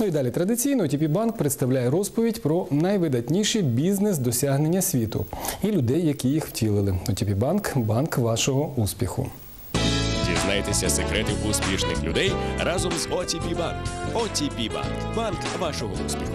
Ну і далі традиційно OTP Банк представляє розповідь про найвидатніші бізнес-досягнення світу і людей, які їх втілили. OTP Банк – банк вашого успіху. Дізнайтеся секрети успішних людей разом з OTP Bank. OTP Bank – банк вашого успіху.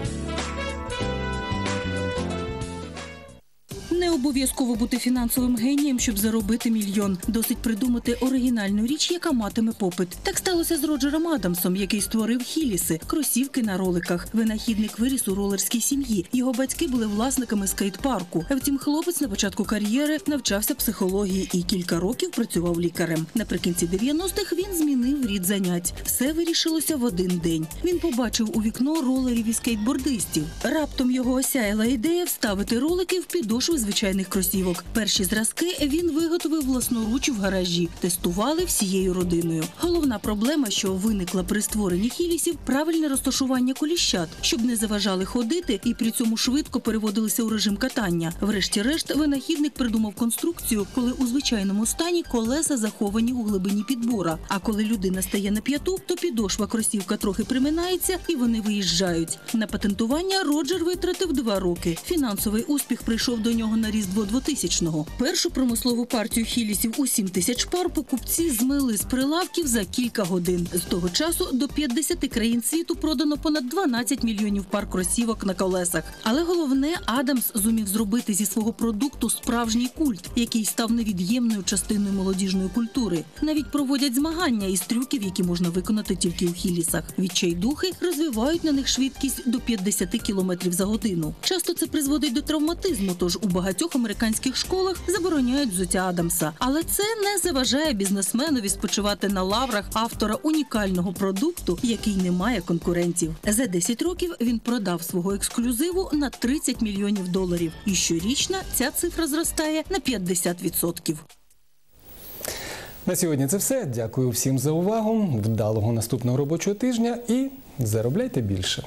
Не обов'язково бути фінансовим генієм, щоб заробити мільйон. Досить придумати оригінальну річ, яка матиме попит. Так сталося з Роджером Адамсом, який створив хіліси кросівки на роликах. Винахідник виріс у ролерській сім'ї. Його батьки були власниками скейт-парку. Втім, хлопець на початку кар'єри навчався психології і кілька років працював лікарем. Наприкінці 90-х він змінив рід занять. Все вирішилося в один день. Він побачив у вікно ролерів і скейтбордистів. Раптом його осяяла ідея вставити ролики в підошви звичайних кросівок. Перші зразки він виготовив власноруч в гаражі. Тестували всією родиною. Головна проблема, що виникла при створенні хілісів, правильне розташування коліщат, щоб не заважали ходити і при цьому швидко переводилися у режим катання. Врешті-решт, винахідник придумав конструкцію, коли у звичайному стані колеса заховані у глибині підбора. А коли людина стає на п'яту, то підошва кросівка трохи приминається і вони виїжджають. На патентування Роджер витратив два роки. Фінансовий успіх прийшов до нього на різдво 2000-го. Першу промислову партію хілісів у 7 тисяч пар покупці змили з прилавків за кілька годин. З того часу до 50 країн світу продано понад 12 мільйонів пар кросівок на колесах. Але головне, Адамс зумів зробити зі свого продукту справжній культ, який став невід'ємною частиною молодіжної культури. Навіть проводять змагання із трюків, які можна виконати тільки у хілісах. Відчайдухи розвивають на них швидкість до 50 км за годину. Часто це призводить до травматизму, тож у багатьох американських школах забороняють взуття Адамса. Але це не заважає бізнесменові спочивати на лаврах автора унікального продукту, який не має конкурентів. За 10 років він продав свого ексклюзиву на 30 мільйонів доларів. І щорічно ця цифра зростає на 50%. На сьогодні це все. Дякую всім за увагу. Вдалого наступного робочого тижня і заробляйте більше.